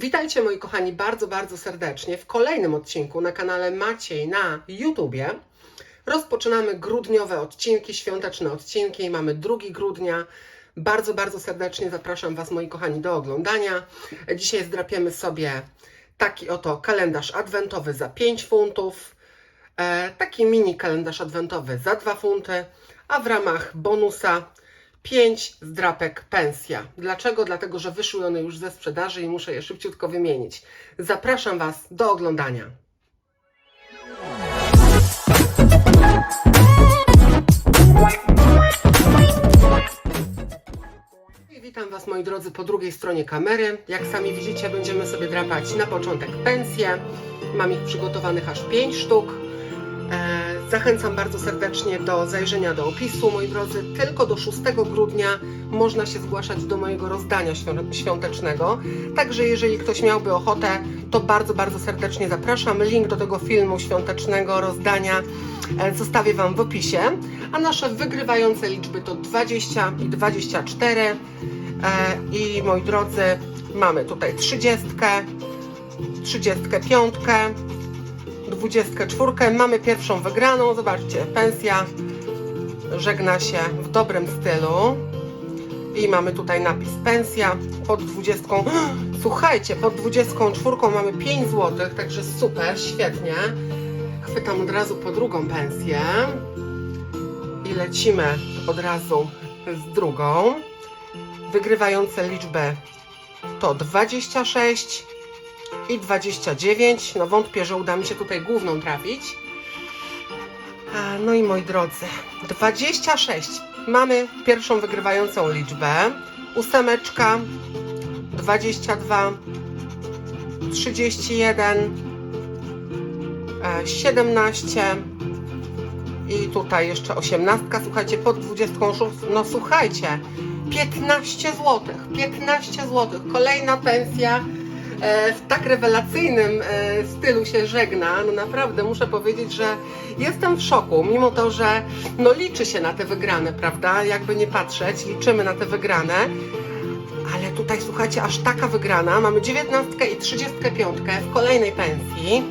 Witajcie moi kochani bardzo, bardzo serdecznie w kolejnym odcinku na kanale Maciej na YouTubie. Rozpoczynamy grudniowe odcinki, świąteczne odcinki. Mamy 2 grudnia. Bardzo, bardzo serdecznie zapraszam Was moi kochani do oglądania. Dzisiaj zdrapiemy sobie taki oto kalendarz adwentowy za 5 funtów. E, taki mini kalendarz adwentowy za 2 funty, a w ramach bonusa 5 zdrapek pensja. Dlaczego? Dlatego, że wyszły one już ze sprzedaży i muszę je szybciutko wymienić. Zapraszam Was do oglądania. Witam Was moi drodzy po drugiej stronie kamery. Jak sami widzicie, będziemy sobie drapać na początek pensje. Mam ich przygotowanych aż 5 sztuk. E, Zachęcam bardzo serdecznie do zajrzenia do opisu, moi drodzy. Tylko do 6 grudnia można się zgłaszać do mojego rozdania świąt- świątecznego. Także jeżeli ktoś miałby ochotę, to bardzo, bardzo serdecznie zapraszam. Link do tego filmu świątecznego rozdania e, zostawię Wam w opisie. A nasze wygrywające liczby to 20 i 24. E, I moi drodzy, mamy tutaj 30, 35, 24. Mamy pierwszą wygraną. Zobaczcie, pensja żegna się w dobrym stylu. I mamy tutaj napis pensja pod 20. Słuchajcie, pod 24 mamy 5 zł, także super, świetnie. Chwytam od razu po drugą pensję i lecimy od razu z drugą. Wygrywające liczby to 26 i 29. No wątpię, że uda mi się tutaj główną trafić. No i moi drodzy, 26. Mamy pierwszą wygrywającą liczbę. Ósemeczka, 22, 31, e, 17 i tutaj jeszcze 18. Słuchajcie, pod 26. No słuchajcie, 15 zł. 15 zł. Kolejna pensja w tak rewelacyjnym e, stylu się żegna. No naprawdę muszę powiedzieć, że jestem w szoku, mimo to, że no liczy się na te wygrane, prawda? Jakby nie patrzeć, liczymy na te wygrane. Ale tutaj słuchajcie, aż taka wygrana. Mamy 19 i 35 w kolejnej pensji.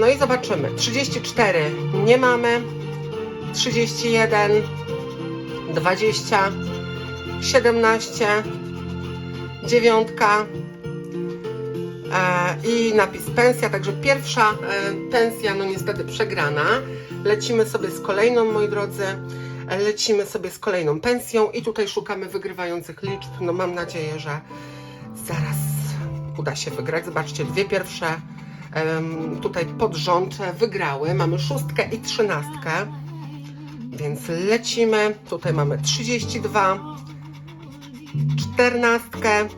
No i zobaczymy. 34 nie mamy. 31, 20, 17, dziewiątka e, i napis pensja, także pierwsza e, pensja, no niestety przegrana. Lecimy sobie z kolejną, moi drodzy, e, lecimy sobie z kolejną pensją i tutaj szukamy wygrywających liczb. No mam nadzieję, że zaraz uda się wygrać. Zobaczcie, dwie pierwsze tutaj pod rząd e, wygrały. Mamy szóstkę i trzynastkę, więc lecimy. Tutaj mamy 32, czternastkę,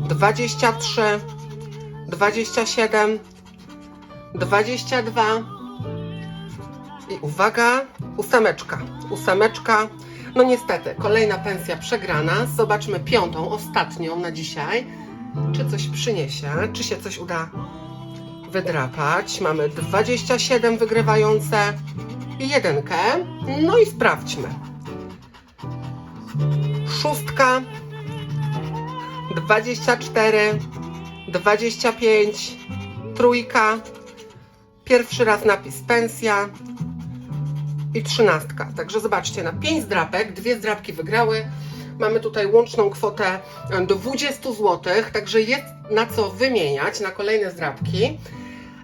23, 27, 22 i uwaga, ósemeczka, ósemeczka. No niestety, kolejna pensja przegrana. Zobaczmy piątą, ostatnią na dzisiaj. Czy coś przyniesie, czy się coś uda wydrapać. Mamy 27 wygrywające i jedynkę. No i sprawdźmy. Szóstka, 24, 25, trójka, pierwszy raz napis pensja i trzynastka. Także zobaczcie, na 5 zdrapek, dwie zdrapki wygrały. Mamy tutaj łączną kwotę e, 20 zł, także jest na co wymieniać na kolejne zdrapki.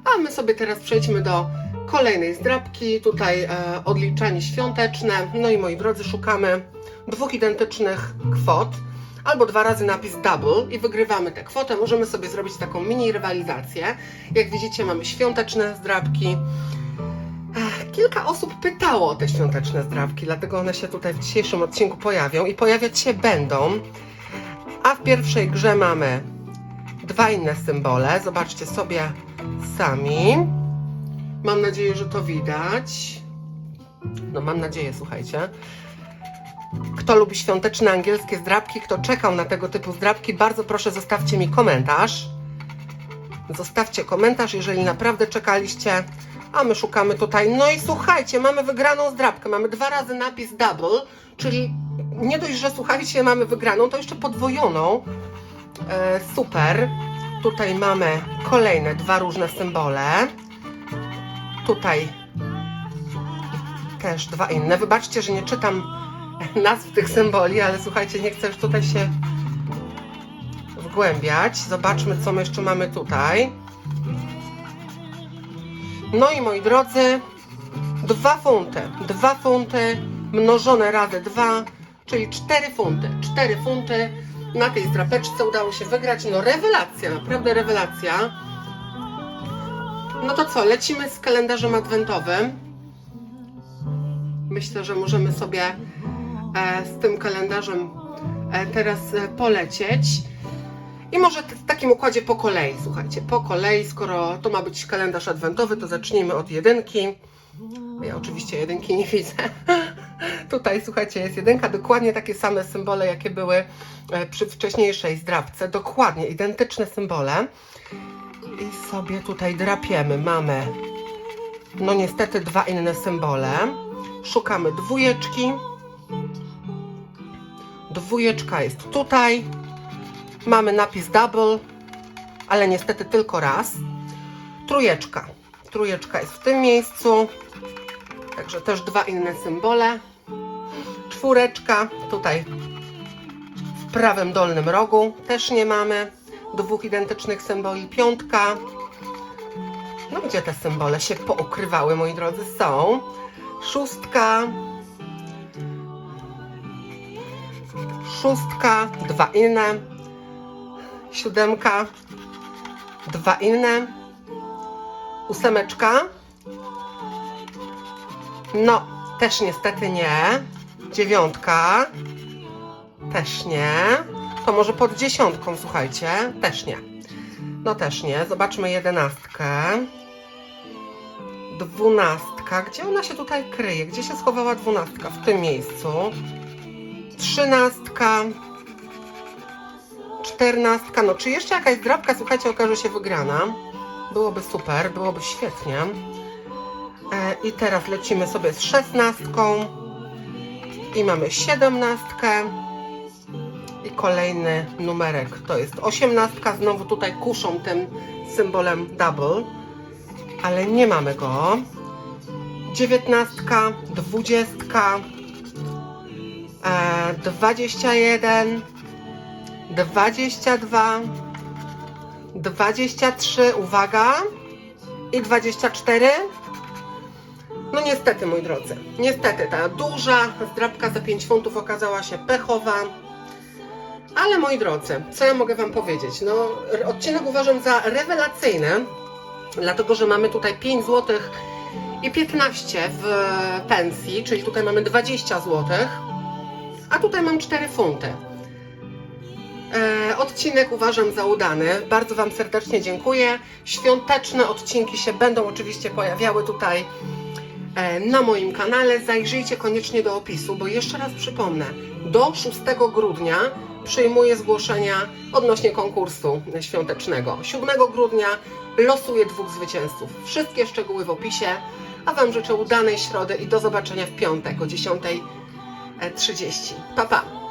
A my sobie teraz przejdźmy do kolejnej zdrapki. Tutaj e, odliczanie świąteczne. No i moi drodzy, szukamy dwóch identycznych kwot albo dwa razy napis double i wygrywamy tę kwotę. Możemy sobie zrobić taką mini rywalizację. Jak widzicie, mamy świąteczne zdrabki. Kilka osób pytało o te świąteczne zdrabki, dlatego one się tutaj w dzisiejszym odcinku pojawią i pojawiać się będą. A w pierwszej grze mamy dwa inne symbole. Zobaczcie sobie sami. Mam nadzieję, że to widać. No, mam nadzieję, słuchajcie. Kto lubi świąteczne angielskie zdrabki, kto czekał na tego typu zdrabki, bardzo proszę zostawcie mi komentarz. Zostawcie komentarz, jeżeli naprawdę czekaliście. A my szukamy tutaj. No i słuchajcie, mamy wygraną zdrabkę. Mamy dwa razy napis double, czyli nie dość, że słuchajcie, mamy wygraną, to jeszcze podwojoną. E, super. Tutaj mamy kolejne dwa różne symbole. Tutaj też dwa inne. Wybaczcie, że nie czytam nazw tych symboli, ale słuchajcie, nie chcę już tutaj się wgłębiać. Zobaczmy, co my jeszcze mamy tutaj. No i moi drodzy, dwa funty. Dwa funty mnożone razy dwa, czyli cztery funty. Cztery funty na tej zdrapeczce udało się wygrać. No rewelacja, naprawdę rewelacja. No to co, lecimy z kalendarzem adwentowym. Myślę, że możemy sobie z tym kalendarzem e, teraz e, polecieć. I może w takim układzie po kolei, słuchajcie, po kolei, skoro to ma być kalendarz adwentowy, to zacznijmy od jedynki. Ja oczywiście jedynki nie widzę. Tutaj, słuchajcie, jest jedynka, dokładnie takie same symbole, jakie były e, przy wcześniejszej zdrabce. Dokładnie identyczne symbole. I sobie tutaj drapiemy. Mamy, no niestety, dwa inne symbole. Szukamy dwójeczki. Dwójeczka jest tutaj. Mamy napis double, ale niestety tylko raz. Trójeczka. Trójeczka jest w tym miejscu. Także też dwa inne symbole. Czwóreczka tutaj w prawym dolnym rogu też nie mamy dwóch identycznych symboli. Piątka. No gdzie te symbole się poukrywały, moi drodzy? Są. Szóstka. Szóstka, dwa inne. Siódemka, dwa inne. Ósemeczka. No, też niestety nie. Dziewiątka. Też nie. To może pod dziesiątką, słuchajcie. Też nie. No też nie. Zobaczmy jedenastkę. Dwunastka. Gdzie ona się tutaj kryje? Gdzie się schowała dwunastka? W tym miejscu. Trzynastka. Czternastka. No czy jeszcze jakaś drapka, słuchajcie, okaże się wygrana? Byłoby super, byłoby świetnie. E, I teraz lecimy sobie z szesnastką. I mamy siedemnastkę. I kolejny numerek to jest osiemnastka. Znowu tutaj kuszą tym symbolem double. Ale nie mamy go. Dziewiętnastka, dwudziestka, dwadzieścia jeden, dwadzieścia dwa, dwadzieścia trzy, uwaga, i dwadzieścia cztery. No niestety, moi drodzy, niestety ta duża zdrabka za 5 funtów okazała się pechowa. Ale moi drodzy, co ja mogę Wam powiedzieć? No, odcinek uważam za rewelacyjny, dlatego że mamy tutaj 5 zł i 15 w pensji, czyli tutaj mamy 20 zł, a tutaj mam 4 funty. E, odcinek uważam za udany. Bardzo Wam serdecznie dziękuję. Świąteczne odcinki się będą oczywiście pojawiały tutaj e, na moim kanale. Zajrzyjcie koniecznie do opisu, bo jeszcze raz przypomnę, do 6 grudnia przyjmuję zgłoszenia odnośnie konkursu świątecznego. 7 grudnia losuję dwóch zwycięzców. Wszystkie szczegóły w opisie, a Wam życzę udanej środy i do zobaczenia w piątek o 10.30. Pa, pa!